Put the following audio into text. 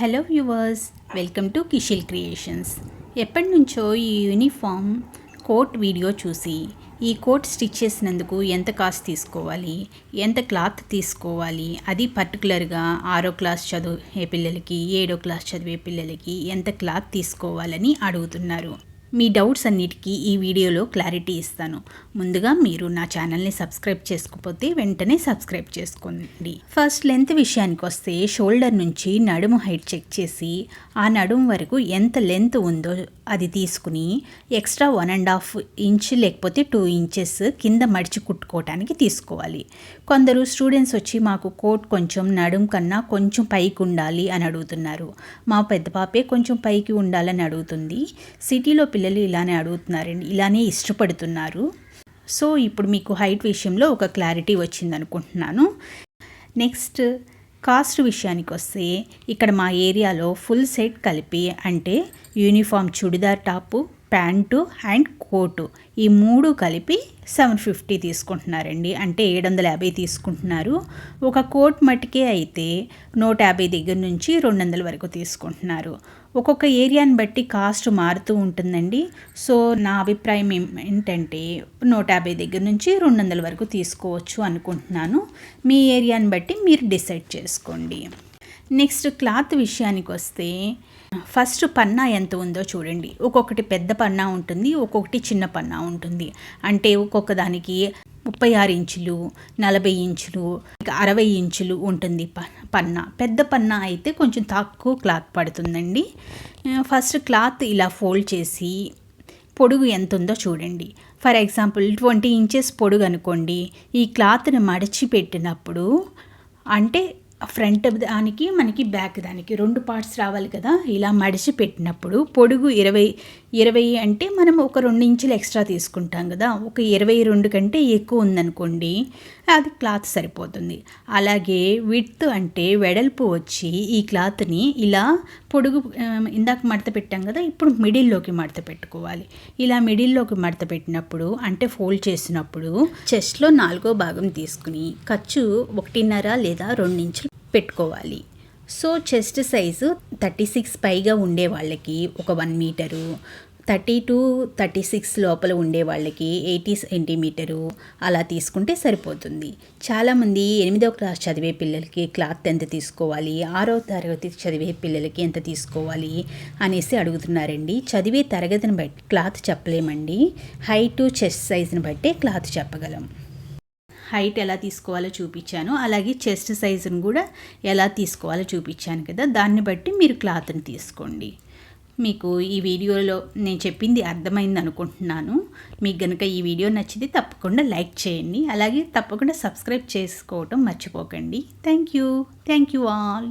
Hello viewers welcome to Kishil creations ఎప్పటి నుంచో ఈ యూనిఫామ్ కోట్ వీడియో చూసి ఈ కోట్ స్టిచ్ చేసినందుకు ఎంత కాస్ట్ తీసుకోవాలి ఎంత క్లాత్ తీసుకోవాలి అది పర్టికులర్గా ఆరో క్లాస్ చదివే పిల్లలకి ఏడో క్లాస్ చదివే పిల్లలకి ఎంత క్లాత్ తీసుకోవాలని అడుగుతున్నారు. మీ డౌట్స్ అన్నిటికీ ఈ వీడియోలో క్లారిటీ ఇస్తాను. ముందుగా మీరు నా ఛానల్ని సబ్స్క్రైబ్ చేసుకోకపోతే వెంటనే సబ్స్క్రైబ్ చేసుకోండి. ఫస్ట్ లెంత్ విషయానికి వస్తే షోల్డర్ నుంచి నడుము హైట్ చెక్ చేసి ఆ నడుము వరకు ఎంత లెంత్ ఉందో అది తీసుకుని extra one and half inch లేకపోతే టూ ఇంచెస్ కింద మడిచి కుట్టుకోవటానికి తీసుకోవాలి. కొందరు స్టూడెంట్స్ వచ్చి మాకు కోట్ కొంచెం నడుం కన్నా కొంచెం పైకి ఉండాలి అని అడుగుతున్నారు. మా పెద్ద పాపే కొంచెం పైకి ఉండాలని అడుగుతుంది. సిటీలో పిల్లలు ఇలానే అడుగుతున్నారండి ఇలానే ఇష్టపడుతున్నారు. సో ఇప్పుడు మీకు హైట్ విషయంలో ఒక క్లారిటీ వచ్చింది అనుకుంటున్నాను నెక్స్ట్ కాస్ట్ విషయానికి వస్తే ఇక్కడ మా ఏరియాలో ఫుల్ సెట్ కలిపి అంటే uniform churidar top pant and coat. ఈ మూడు కలిపి సెవెన్ ఫిఫ్టీ తీసుకుంటున్నారండి. అంటే ఏడు వందల యాభై తీసుకుంటున్నారు. ఒక కోట్ మటుకే అయితే నూట యాభై దగ్గర నుంచి రెండు వందల వరకు తీసుకుంటున్నారు. ఒక్కొక్క ఏరియాని బట్టి కాస్ట్ మారుతూ ఉంటుందండి. సో నా అభిప్రాయం ఏంటంటే నూట యాభై దగ్గర నుంచి రెండు వందల వరకు తీసుకోవచ్చు అనుకుంటున్నాను. మీ ఏరియాని బట్టి మీరు డిసైడ్ చేసుకోండి. నెక్స్ట్ క్లాత్ విషయానికి వస్తే ఫస్ట్ పన్నా ఎంత ఉందో చూడండి. ఒక్కొక్కటి పెద్ద పన్నా ఉంటుంది ఒక్కొక్కటి చిన్న పన్నా ఉంటుంది. అంటే ఒక్కొక్క దానికి ముప్పై ఆరు ఇంచులు నలభై ఇంచులు అరవై ఇంచులు ఉంటుంది పన్నా. పెద్ద పన్నా అయితే కొంచెం తక్కువ క్లాత్ పడుతుందండి. ఫస్ట్ క్లాత్ ఇలా ఫోల్డ్ చేసి పొడుగు ఎంత ఉందో చూడండి. ఫర్ ఎగ్జాంపుల్ ట్వంటీ ఇంచెస్ పొడుగు అనుకోండి ఈ క్లాత్ని మడిచి పెట్టినప్పుడు అంటే ఫ్రంట్ దానికి మనకి బ్యాక్ దానికి రెండు పార్ట్స్ రావాలి కదా. ఇలా మడిచి పెట్టినప్పుడు పొడుగు ఇరవై ఇరవై అంటే మనం ఒక రెండు ఇంచులు ఎక్స్ట్రా తీసుకుంటాం కదా. ఒక ఇరవై రెండు కంటే ఎక్కువ ఉందనుకోండి అది క్లాత్ సరిపోతుంది. అలాగే విత్ అంటే వెడల్పు వచ్చి ఈ క్లాత్ని ఇలా పొడుగు ఇందాక మడత పెట్టాం కదా ఇప్పుడు మిడిల్లోకి మడత పెట్టుకోవాలి. ఇలా మిడిల్లోకి మడత పెట్టినప్పుడు అంటే ఫోల్డ్ చేసినప్పుడు చెస్ట్లో నాలుగో భాగం తీసుకుని ఖర్చు ఒకటిన్నర లేదా రెండు ఇంచులు పెట్టుకోవాలి. So chest size thirty six పైగా ఉండే వాళ్ళకి ఒక one meter thirty two thirty six లోపల ఉండే వాళ్ళకి ఎయిటీ సెంటీమీటరు అలా తీసుకుంటే సరిపోతుంది. చాలామంది ఎనిమిదవ క్లాస్ చదివే పిల్లలకి క్లాత్ ఎంత తీసుకోవాలి ఆరో తరగతి చదివే పిల్లలకి ఎంత తీసుకోవాలి అనేసి అడుగుతున్నారండి. చదివే తరగతిని బట్టి క్లాత్ చెప్పలేమండి. హైట్ చెస్ట్ సైజుని బట్టే క్లాత్ చెప్పగలం. హైట్ ఎలా తీసుకోవాలో చూపించాను. అలాగే చెస్ట్ సైజును కూడా ఎలా తీసుకోవాలో చూపించాను కదా. దాన్ని బట్టి మీరు క్లాత్ని తీసుకోండి. మీకు ఈ వీడియోలో నేను చెప్పింది అర్థమైంది అనుకుంటున్నాను. మీకు కనుక ఈ వీడియో నచ్చితే తప్పకుండా లైక్ చేయండి. అలాగే తప్పకుండా సబ్స్క్రైబ్ చేసుకోవటం మర్చిపోకండి. Thank you thank you all.